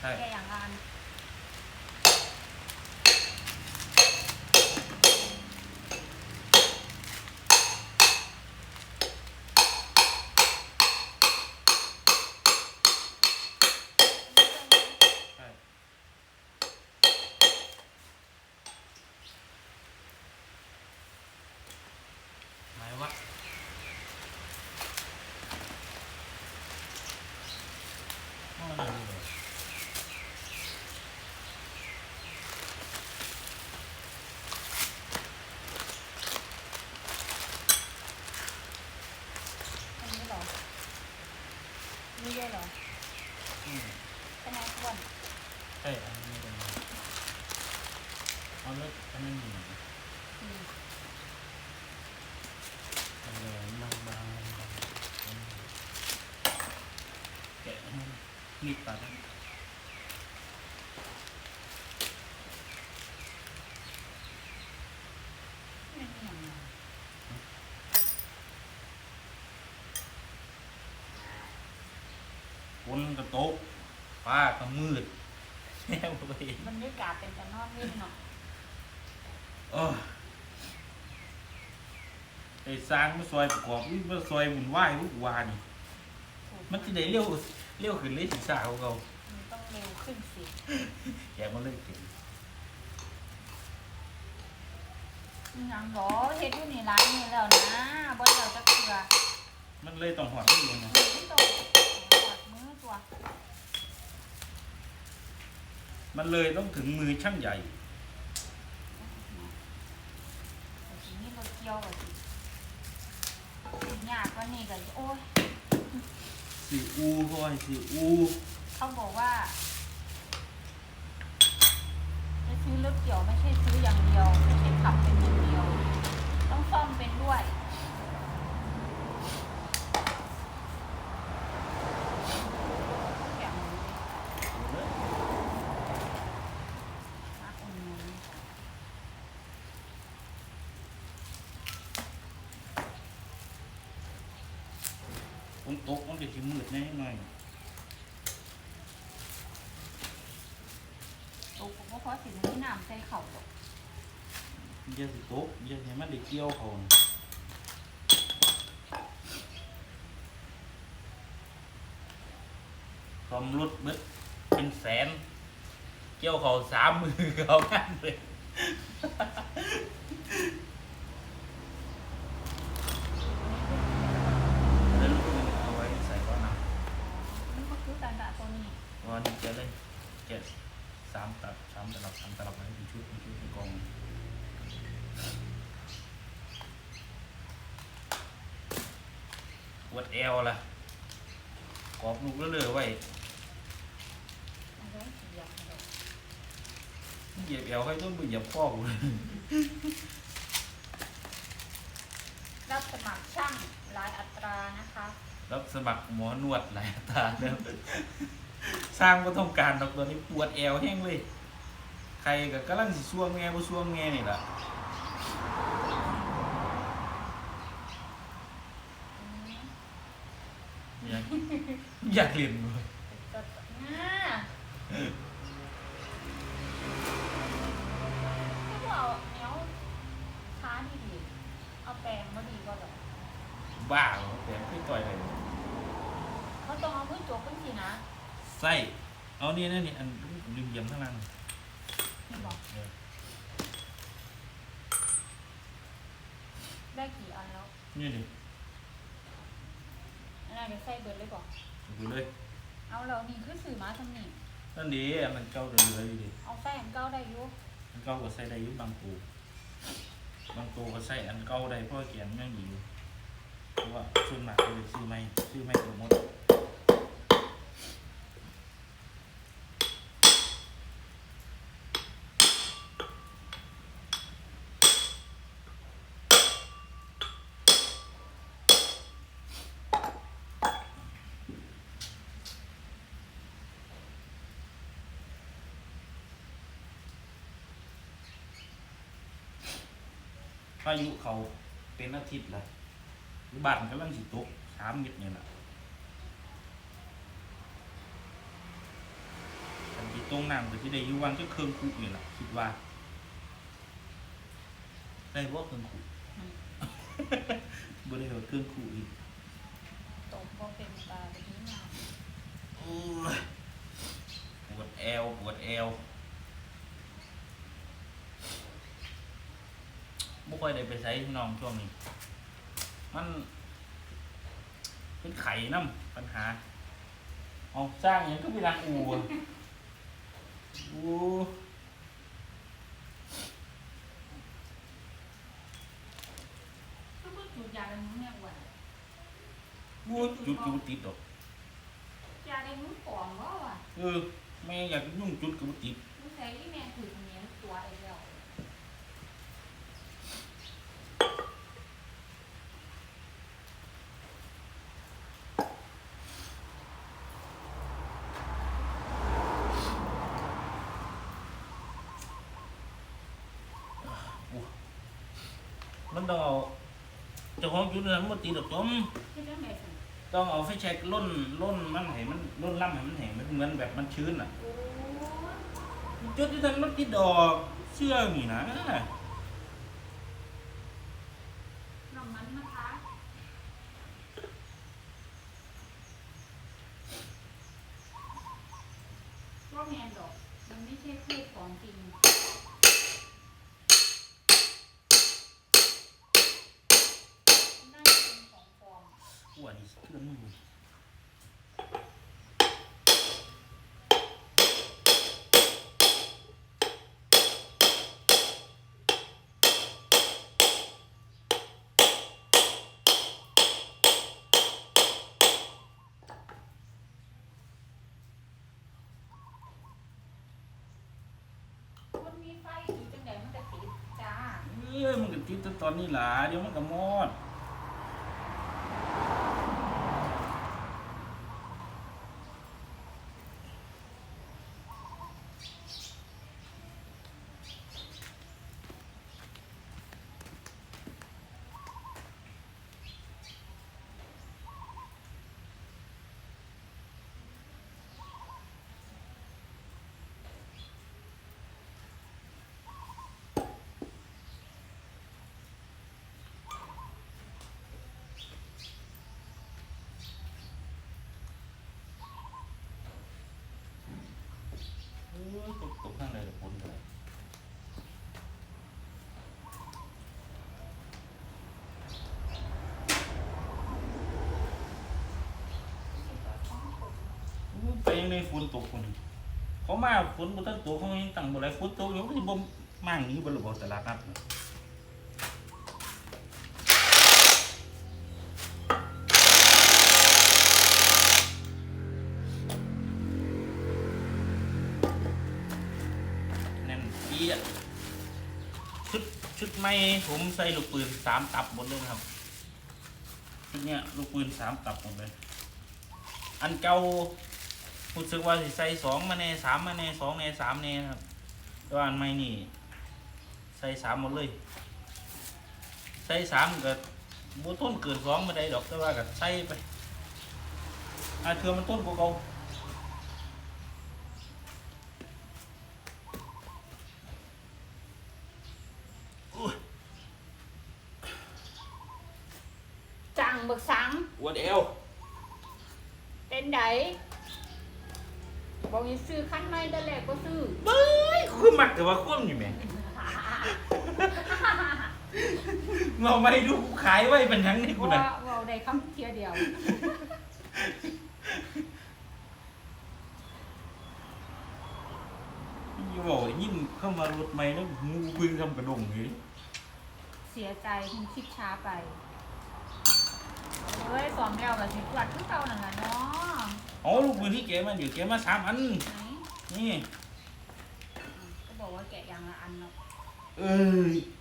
ใช่ แค่อย่างงาน ใช่หมายว่าอ๋อได้เลย อันนี้เหรอนี่ด้วยเหรอ อืม เป็นไงอ้วน ใช่อันนี้เป็นเอาเลิกอันนั้นอยู่ไหน อืม เอาเลยบางบางบางแกะให้ มีดตัดให้ไม่มีอย่างไรคนกระโต๊ะป้าก็มืดแย่ไปบรรยากาศเป็นแต่นอนเล่นเนาะเออไอ้สร้างมาซอยประกอบนี่มาซอยหมุนไหวายลูกวานี่ถูกมันจะได้เร็ว เร็วขึ้นเลยศีรษะของเขามันต้องเร็วขึ้นสิแกะมันเลยเก่งมีหยังหรอเฮ็ดอยู่นี่ร้านนี้แล้วนะบ่เดี๋ยวจะเกลือมันเลยต้องหอดนี่เลยนะไม่ต้องกอดมือตัวมันเลยต้องถึงมือช่างใหญ่แต่ทีนี้เราเกี่ยวกับสิยากกว่านี่ก็โอ้ย สีอูคอยสีอูเขาบอกว่าจะซื้อรถเกี่ยวไม่ใช่ซื้ออย่างเดียวไม่ใช่ขับเป็นอย่างเดียว ต้องซ่อมเป็นด้วยอย่างนี้มาอุ่นมือ ผมตกมันจะชิมืดแน่หน่อยตกก็เพราะสิ่งที่น้ำใส่เข่าหรอกเยอะสิตกเยอะให้มันได้เกี่ยวเขาน่ะความรถเบิดเป็นแสน เกี่ยวเขาสามมือเขากันเลย แล้วลูกมันเอาไว้ใส่ก้อนน้ มันดาตัวนี้วันนี้จเลยเจ็ดสามตับสามตลับสามตลับให้เป็นชุดเป็นชุดเป็นกองปวดเอวล่ะกรอบลูกแล้วเลยไว้เสียงเลยเหยียบเอวให้ต้องไปเหยียบข้อกูเลยรับสมัครช่างรายอัตรานะคะ รับสมัครหมอนวดหลายอัตราแล้วสร้างก็ต้องการดอกตัวนี้ปวดเอวแห้งเลย ใครก็กำลังสิช่วงแง่บ่ช่วงแง่นี่ล่ะอืมอยากอยากเรียนเลยจะน่าไม่บอกเนี้ยช้าดีดีเอาแปรงมาดีกว่าหรอ บ้าเหรอแต่ไม่ต่อยเลยเขาต้องเอามือจกกันสินะไส้เอานี่นะนี่อันลืมเยี่ยมทั้งนั้นนี่บอกเออได้กี่อันแล้วนี่ดิอันนั้นเดี๋ยวใส่เบิร์ดเลยบอกดูเลย เอาเรานี่คือสื่อมาทำนี่นั่นดิอันมันเก้าเดือนเลยดิเอาใส่อันเก้าได้อยุอันเก้าก็ใส่ได้อยุบางปูบางตัวก็ใส่อันเก้าได้เพราะว่าเกียนยังอยู่ เพราะว่าส่วนมากก็เลยซื้อไม่ซื้อไม่ตัวหมดพายุเขาเป็นอาทิตย์ละ บ้านกำลังสิตกสามเม็ดเนี่ยแหละสตรงน้ำก็สิได้อยู่วันก็เครื่องคุนี่ล่ะคิดว่าได้บ่เครื่องคุอืมบ่ได้ว่าเครื่องคุอีกตกบ่เป็นปลาแบบนี้มาโอ้ยปวดแอวปวดแอวบ่ค่อยได้ไปไสพี่น้องช่วงนี้ มันเป็นไข่น้ำปัญหาเอาสร้างอย่างก็ไปรักอูอะอูก็พูดจุดยาอะไรมึงเนี่ยอ้วนอูจุดจุดติดดอกยาอะไรมึงปลอมวะวะเออแม่อยากยุ่งจุดกับบ่ติดมึงใช้ที่แม่ถือคนนี้ตัวไอ้เดียว มันต้องเอาเจ้าของจุดนั้นมันบ่ติดดอกจมที่เรื่องไหนสิต้องเอาไฟแช็กล่นล่นมันให้มันล่นล่ำให้มันแห้งมันเหมือนแบบมันชื้นอะ โอ้ยจุดที่นั้นมันติดดอกเชื่อนี่นะ อ้วนี่เทือนมือมันมีไฟอยู่จังไหนมันจะติดจ้าเอ้ยมันก็ติดแต่ตอนนี้หล่ะเดี๋ยวมันก็หมด เออตกตกข้างในละคนเลยไปยังในฝนตกคนเขามาฝนบนต้นตัวเขาเองตั้งบนไรฝนตกอยู่ก็จะบ่มั่งนี้บนหลบบตลาดนัด ม่ผมใส่ลูกปืนสามตับหมดเลยครับชุดเนี้ยลูกปืนสามตับหมดเลย อันเก่ารู้สึกว่าสิใส่สองมาแน่สามมาแน่สองแน่สามแน่ครับแต่ว่าอันใหม่นี่ ใส่สามหมดเลย ใส่สามก็บ่ต้นเกินสองมาได้ดอกแต่ว่าก็ใส่ไปอาเทือมันต้นกว่าเก่าอุ้ย จังเบิกสัง ปวดเอว เป็นได บอกให้ซื้อขั้นไม่แต่แรกก็ซื้อเบ้ยคือมักแต่ว่าคว่ำอยู่แหม่เงาไม่ดูกูขายไว้เป็นหยังนี่กูว่าน่ะว่าได้คำเทียเดียวอย่าบอกยิ่งเข้ามารถใหม่แล้วงูพึ่งทำกระดงอย่างนี้เสียใจคุณคิดช้าไปเฮ้ยสองแก้วกับสิตรวจคือเก่าหนังอะเนาะ อ๋อลูกปืนที่แกมาเดี๋ยวแกมาสามอันไหนนี่ ก็บอกว่าแกะอย่างละอันเนาะเออ